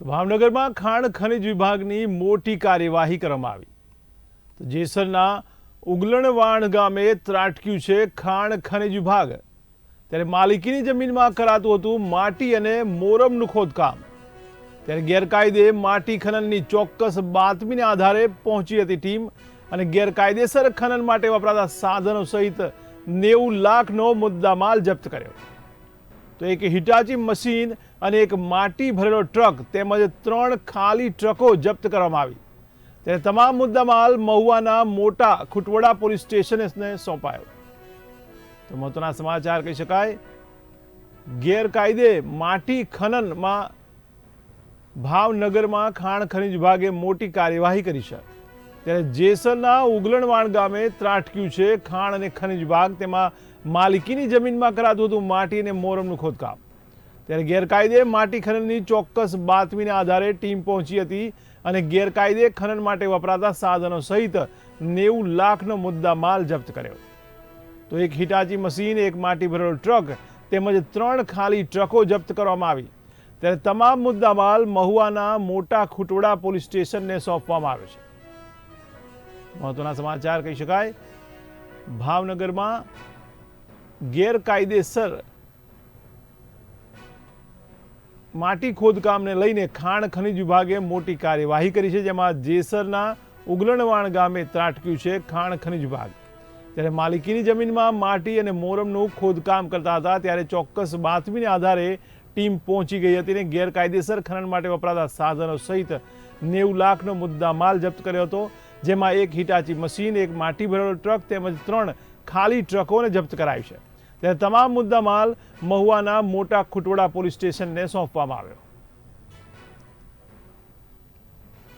તો ભાવનગરમાં ખાણ ખનિજ વિભાગની મોટી કાર્યવાહી કરવામાં આવી. તો જેસરના ઉગલણવાણ ગામે ત્રાટક્યું છે ખાણ ખનિજ વિભાગ. ત્યારે માલિકીની જમીનમાં કરાતું હતું માટી અને મોરમનું ખોદકામ. ત્યારે ગેરકાયદે માટી ખનનની ચોક્કસ બાતમીને આધારે પહોંચી હતી ટીમ અને ગેરકાયદેસર ખનન માટે વપરાતા સાધનો સહિત નેવું લાખનો મુદ્દામાલ જપ્ત કર્યો. તો એક હિટાચી મશીન અને એક માટી ભરેલો ટ્રક તેમજ ત્રણ ખાલી ટ્રકો જપ્ત કરવામાં આવી. ત્યારે તમામ મુદ્દામાલ મહુવાના મોટા ખુટવડા પોલીસ સ્ટેશનને સોંપાયો. તો મહત્વના સમાચાર કહી શકાય, ગેરકાયદે માટી ખનનમાં ભાવનગરમાં ખાણ ખનિજ વિભાગે મોટી કાર્યવાહી કરી છે. ત્યારે જેસરના ઉગલણવાણ ગામે ત્રાટક્યું છે ખાણ અને ખનિજ વિભાગ, તેમાં માલિકીની જમીનમાં કરાતું હતું માટી અને મોરમનું ખોદકામ. ત્યારે ગેરકાયદે માટી ખનનની ચોક્કસ બાતમીના આધારે ટીમ પહોંચી હતી અને ગેરકાયદે ખનન માટે વપરાતા સાધનો સહિત નેવું લાખનો મુદ્દા માલ જપ્ત કર્યો. તો એક હિટાચી મશીન, એક માટી ભરેલો ટ્રક તેમજ ત્રણ ખાલી ટ્રકો જપ્ત કરવામાં આવી. ત્યારે તમામ મુદ્દામાલ મહુવાના મોટા ખુટોડા પોલીસ સ્ટેશનને સોંપવામાં આવ્યો છે. મહત્વના સમાચાર કહી શકાય. ભાવનગરમાં ગેરકાયદેસર માટી ખોદકામને લઈને ખાણ ખનિજ વિભાગે મોટી કાર્યવાહી કરી છે, જેમાં જેસરના ઉગલણવાણ ગામે ત્રાટક્યું છે ખાણ ખનિજ વિભાગ. ત્યારે માલિકીની જમીનમાં માટી અને મોરમનું ખોદકામ કરતા હતા, ત્યારે ચોક્કસ બાતમીને આધારે ટીમ પહોંચી ગઈ હતી અને ગેરકાયદેસર ખનન માટે વપરાતા સાધનો સહિત નેવું લાખનો મુદ્દા માલ જપ્ત કર્યો હતો, જેમાં એક હિટાચી મશીન, એક માટી ભરેલો ટ્રક તેમજ ત્રણ ખાલી ટ્રકોને જપ્ત કરાઈ છે. ત્યારે તમામ મુદ્દામાલ મહુવાના મોટા ખુટવડા પોલીસ સ્ટેશનને સોંપવામાં આવ્યો.